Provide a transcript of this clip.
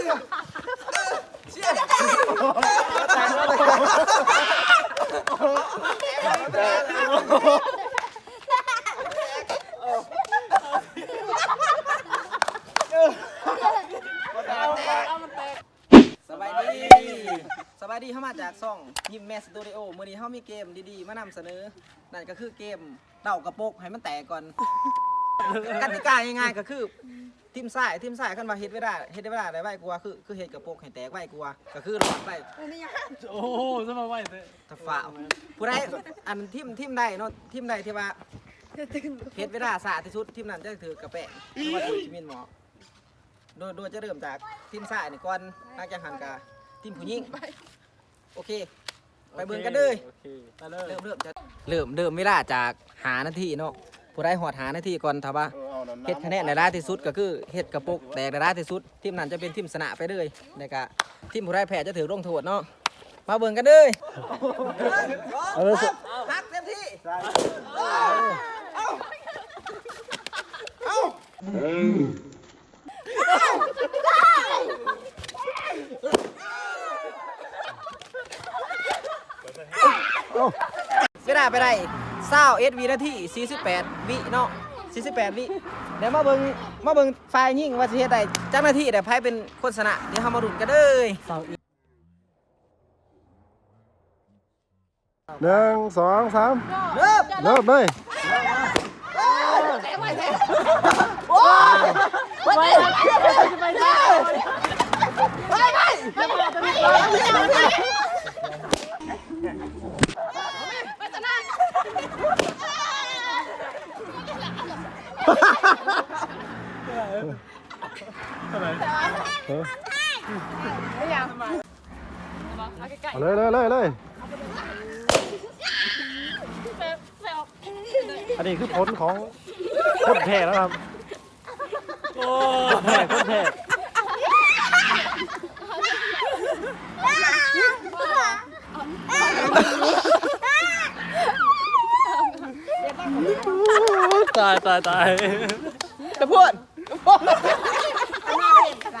สบายดีสบายดีเข้ามาจากซ่องยิมแมสตูดิโอมื่อนี้เขามีเกมดีๆ มานำเสนอ นั่นก็คือเกมเดากระโปกให้มันแตกก่อน กติกาง่ายๆก็คือ ทีมซ้ายทีมซ้ายขึ้นมาเฮ็ดไม่ได้เฮ็ดได้ไม่ได้ได้ไว้กลัวคือคือเฮ็ดกระโปกให้แตกไว้กลัวก็คือหลอดไปโอ้โหจะมาไหวเถอะถ้าฝ่าวผู้ใดอันทีมทีมใดเนาะทีมใดที่ว่าเฮ็ดเวลาสาที่สุดทีมนั้นจะถือกระแปะหรือว่าถือชิมินหมอโดยโดยจะเริ่มจากทีมซ้ายนี่ก่อนหลังจากหันกาทีมผู้หญิงโอเค ไปเบิ่งกันเลยโอเคไปเลยเริ่มเริ่มจะเริ่มเริ่มเวลาจากหานาทีเนาะผู้ใดหอดหานาทีก่อนถ้าว่า เฮ็ดคะแนนในร้ายที่สุดก็คือเฮ็ดกระปุกแตกในร้ายที่สุดทีมนั้นจะเป็นทีมชนะไปเลยแล้วก็ทีมผู้ใดแพ้จะถือลงโทษเนาะมาเบิ่งกันเลยเอาเลยพักเต็มที่เวลาไปได้เศร้าเอสวีนาที48 วิเนาะ 48วิเดี๋ยวมาเบิ่งมาเบิ่งไฟล์ยิ่งว่าสิเฮ็ดได้จักนาทีแต่ไพ่เป็นคนชนะเดี๋ยวเฮามาลุ้นกันเลยหนึ่งสองสามเริ่มเริ่มเลย เอาเลยเลยเลยเลยอันนี้คือผลของคนแพ้แล้วครับโอ้คนแพ้คนแพ้ตายตายตาย จะพูด ฮ่าฮ่าฮ่าฮ่า